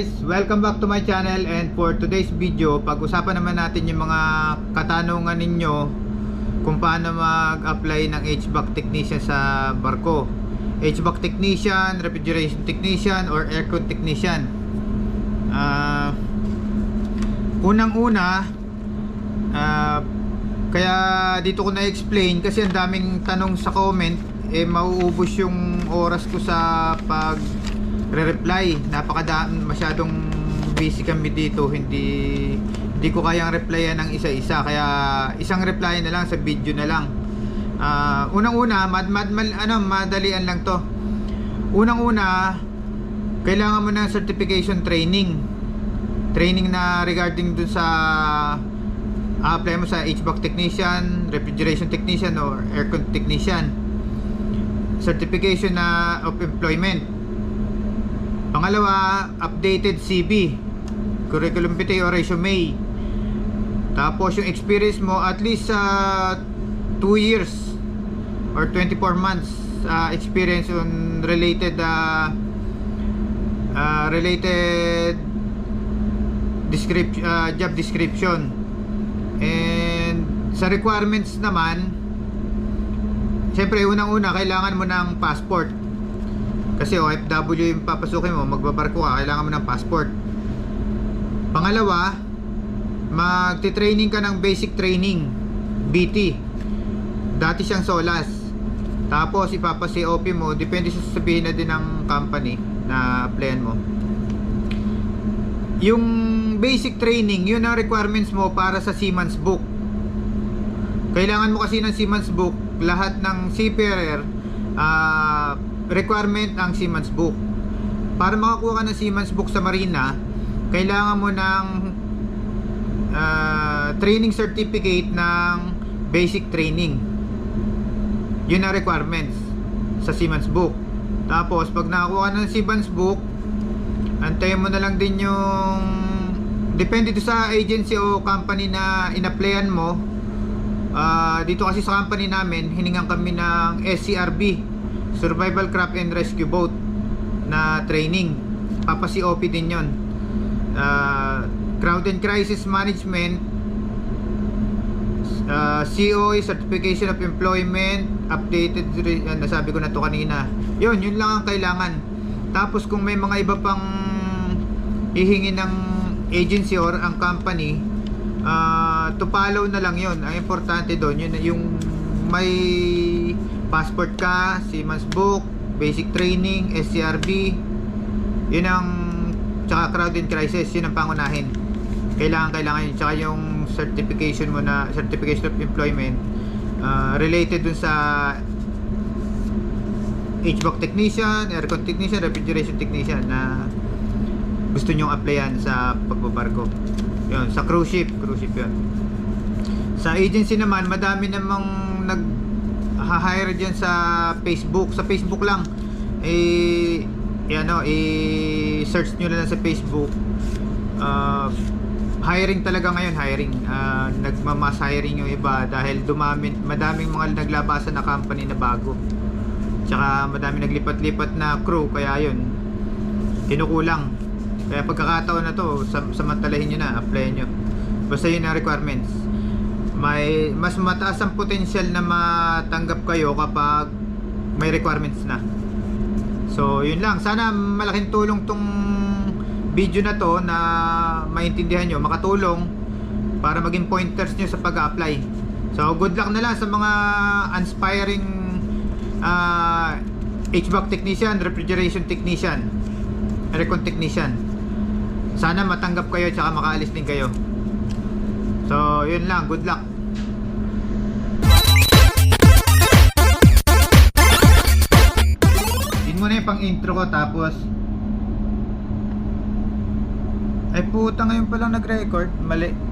guys! Welcome back to my channel and for today's video, pag-usapan naman natin yung mga katanungan ninyo kung paano mag-apply ng HVAC technician sa barko. HVAC technician, refrigeration technician, or aircon technician. Ah, Unang-una, ah, kaya dito ko na-explain kasi ang daming tanong sa comment, eh mauubos yung oras ko sa pag re-reply. Napakada masyadong busy kami dito, hindi hindi ko kayang replyan ng isa-isa kaya isang reply na lang sa video na lang. Ah, unang-una, mad, mad, mal- ano, madalian lang 'to. Unang-una, kailangan mo ng certification training. Training na regarding dun sa apply mo sa HVAC technician, refrigeration technician or aircon technician. Certification na of employment. Pangalawa, updated CV, curriculum vitae or resume. Tapos yung experience mo at least sa 2 years or 24 months uh, experience on related uh, uh, related description uh, job description. And sa requirements naman syempre unang-una kailangan mo ng passport kasi OFW yung papasukin mo magbabarko ka kailangan mo ng passport. Pangalawa magti-training ka ng basic training BT dati siyang SOLAS. Tapos ipapa-COP mo depende sa sabihin na din ng company na applyan mo. Yung basic training yun ang requirements mo para sa Siemens book. Kailangan mo kasi ng Siemens book lahat ng seafarer ah, requirement ng Siemens book. Para makakuha ka ng Siemens book sa marina kailangan mo ng ah, training certificate ng basic training. Yun ang requirements sa Siemens book. Tapos pag nakakuha ka ng Siemens book antayin mo na lang din yung depende to sa agency o company na in-applyan mo Ah, dito kasi sa company namin hiningan kami ng SCRB Survival Craft and Rescue Boat na training. Papa COP din yon Ah, Crowd and Crisis Management. Uh, COE Certification of Employment. Updated ah, nasabi ko na to kanina. Yun yun lang ang kailangan. Tapos kung may mga iba pang hihingi ng agency or ang company ah, to follow na lang yun. Ang importante doon yun yung may passport ka Siemens book basic training SCRB yun ang tsaka crowd and crisis yun ang pangunahin kailangan kailangan yun tsaka yung certification mo na certification of employment ah, related dun sa HVAC technician, aircon technician, refrigeration technician na gusto nyong applyan sa pagbabarko. Yun, sa cruise ship, cruise ship yun. Sa agency naman, madami namang nag hire diyan sa Facebook. Sa Facebook lang eh ano, i-search na lang sa Facebook. Uh, hiring talaga ngayon, hiring. Uh, nagmamas hiring yung iba dahil dumami, madaming mga naglabasan na company na bago. Tsaka madami naglipat-lipat na crew, kaya yun, kinukulang. Kaya pagkakataon na to, sam samantalahin nyo na, apply nyo. Basta yun ang requirements. May, mas mataas ang potential na matanggap kayo kapag may requirements na. So, yun lang. Sana malaking tulong tong video na to na maintindihan nyo, makatulong para maging pointers nyo sa pag-apply. So, good luck na lang sa mga inspiring uh, HVAC technician, refrigeration technician, aircon technician. Sana matanggap kayo at makaalis din kayo. So, yun lang. Good luck. Pang intro ko tapos ay puta ngayon pa lang nag-record. Mali.